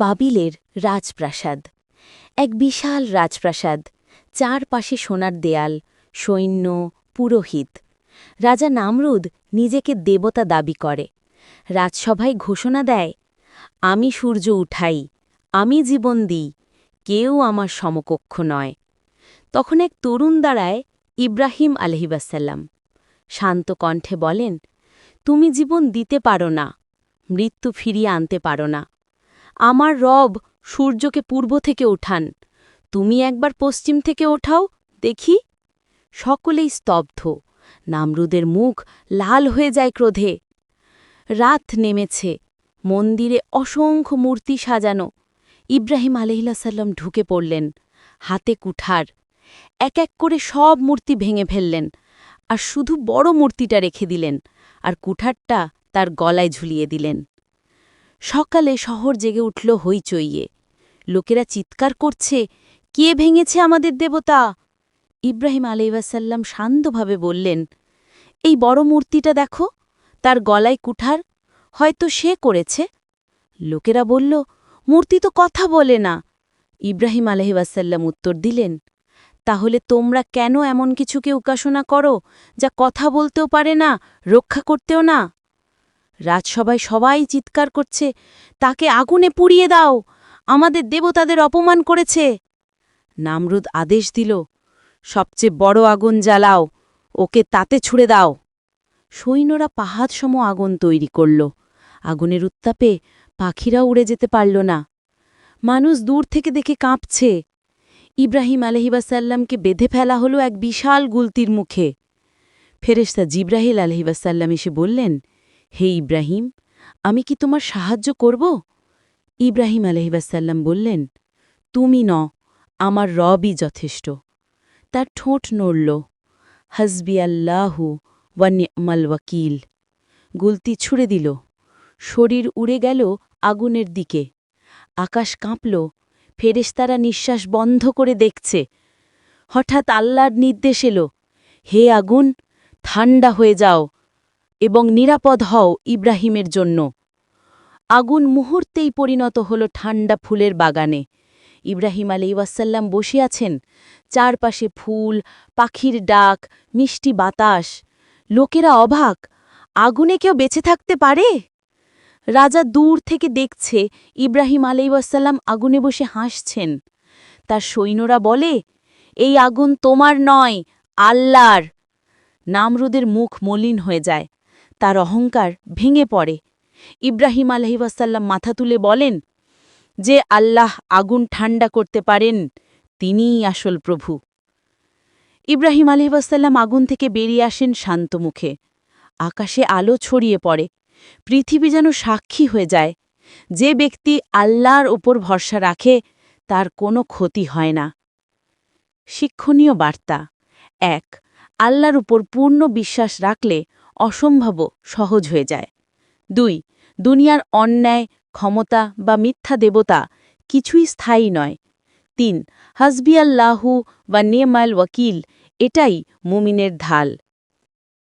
বাবিলের রাজপ্রাসাদ। এক বিশাল রাজপ্রাসাদ, চারপাশে সোনার দেয়াল, সৈন্য, পুরোহিত। রাজা নামরুদ নিজেকে দেবতা দাবি করে। রাজসভায় ঘোষণা দেয়, আমি সূর্য উঠাই, আমি জীবন দিই, কেউ আমার সমকক্ষ নয়। তখন এক তরুণ দাঁড়ায় ইব্রাহিম আলহিবাসাল্লাম শান্ত কণ্ঠে বলেন, তুমি জীবন দিতে পারো না, মৃত্যু ফিরিয়ে আনতে পারো না। আমার রব সূর্যকে পূর্ব থেকে ওঠান। তুমি একবার পশ্চিম থেকে ওঠাও, দেখি। সকলেই স্তব্ধ। নামরুদের মুখ লাল হয়ে যায় ক্রোধে। রাত নেমেছে। মন্দিরে অসংখ্য মূর্তি সাজানো। ইব্রাহিম আলহিলাসাল্লাম ঢুকে পড়লেন। হাতে কুঠার। এক এক করে সব মূর্তি ভেঙে ফেললেন। আর শুধু বড় মূর্তিটা রেখে দিলেন। আর কুঠারটা তার গলায় ঝুলিয়ে দিলেন। সকালে শহর জেগে উঠল হইচইয়ে। লোকেরা চিৎকার করছে, কে ভেঙেছে আমাদের দেবতা? ইব্রাহিম আলাইসাল্লাম শান্তভাবে বললেন, এই বড় মূর্তিটা দেখো, তার গলায় কুঠার, হয়তো সে করেছে? লোকেরা বলল, মূর্তি তো কথা বলে না। ইব্রাহিম আলহিবাসাল্লাম উত্তর দিলেন, তাহলে তোমরা কেন এমন কিছুকে উপাসনা করো, যা কথা বলতেও পারে না, রক্ষা করতেও না? রাজসভায় সবাই চিৎকার করছে, তাকে আগুনে পুড়িয়ে দাও, আমাদের দেবতাদের অপমান করেছে। নামরুদ আদেশ দিল, সবচেয়ে বড় আগুন জ্বালাও, ওকে তাতে ছুড়ে দাও। সৈন্যরা পাহাড়সম আগুন তৈরি করল, আগুনের উত্তাপে পাখিরা উড়ে যেতে পারল না। মানুষ দূর থেকে দেখে কাঁপছে। ইব্রাহিম আলহিবাসাল্লামকে বেঁধে ফেলা হলো এক বিশাল গুলতির মুখে। ফেরেস্তা জিব্রাহিল আলহিবাসাল্লাম এসে বললেন হে ইব্রাহিম, আমি কি তোমার সাহায্য করব? ইব্রাহিম আলহিবাসাল্লাম বললেন, তুমি ন আমার রবই যথেষ্ট। তার ঠোঁট নড়ল, হসবি আল্লাহু ওয়ানিমাল ওয়াকিল। গুলতি ছুড়ে দিল, শরীর উড়ে গেল আগুনের দিকে। আকাশ কাঁপল, ফেরেশতারা নিঃশ্বাস বন্ধ করে দেখছে। হঠাৎ আল্লাহর নির্দেশ এলো, হে আগুন ঠান্ডা হয়ে যাও এবং নিরাপদ হও ইব্রাহিমের জন্য। আগুন মুহূর্তেই পরিণত হল ঠান্ডা ফুলের বাগানে। ইব্রাহিম আলী ওয়াসাল্লাম বসে আছেন। চারপাশে ফুল, পাখির ডাক, মিষ্টি বাতাস। লোকেরা অবাক, আগুনে কেউ বেঁচে থাকতে পারে? রাজা দূর থেকে দেখছে ইব্রাহিম আলাইসাল্লাম আগুনে বসে হাসছেন। তার সৈন্যরা বলে, এই আগুন তোমার নয়, আল্লাহর। নামরুদের মুখ মলিন হয়ে যায়। তার অহংকার ভেঙে পড়ে। ইব্রাহিম আলহিবাসাল্লাম মাথা তুলে বলেন, যে আল্লাহ আগুন ঠান্ডা করতে পারেন, তিনিই আসল প্রভু। ইব্রাহিম আলহিবাসাল্লাম আগুন থেকে বেরিয়ে আসেন শান্ত মুখে। আকাশে আলো ছড়িয়ে পড়ে। পৃথিবী যেন সাক্ষী হয়ে যায়। যে ব্যক্তি আল্লাহর ওপর ভরসা রাখে, তার কোনো ক্ষতি হয় না। শিক্ষণীয় বার্তা। এক, আল্লাহর উপর পূর্ণ বিশ্বাস রাখলে অসম্ভব সহজ হয়ে যায়। দুই, দুনিয়ার অন্যায়, ক্ষমতা বা মিথ্যা দেবতা কিছুই স্থায়ী নয়। তিন হাসবি আল্লাহু বা নেমাল ওয়াকিল, এটাই মুমিনের ঢাল।